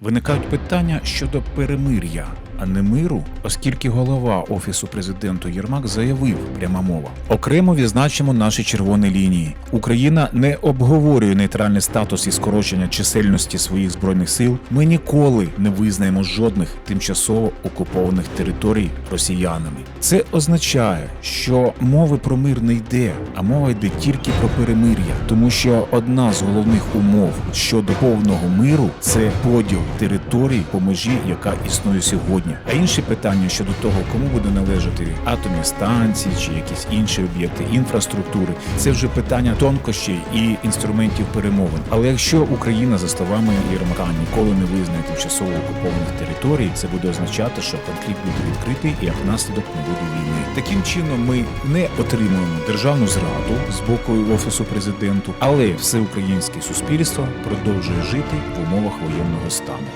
Виникають питання щодо перемир'я, а не миру, оскільки голова офісу президенту Єрмак заявив пряма мова. Окремо відзначимо наші червоні лінії. Україна не обговорює нейтральний статус і скорочення чисельності своїх збройних сил. Ми ніколи не визнаємо жодних тимчасово окупованих територій росіянами. Це означає, що мови про мир не йде, а мова йде тільки про перемир'я, тому що одна з головних умов щодо повного миру це поділ територій по межі, яка існує сьогодні. А інші питання щодо того, кому буде належати атомні станції чи якісь інші об'єкти інфраструктури, це вже питання тонкощей і інструментів перемовин. Але якщо Україна за словами Єрмака ніколи не визнає тимчасово окупованих територій, це буде означати, що конфлікт буде відкритий і як наслідок не буде війни. Таким чином, ми не отримуємо державну зраду з боку офісу президенту, але всеукраїнське суспільство продовжує жити в умовах воєнного стану.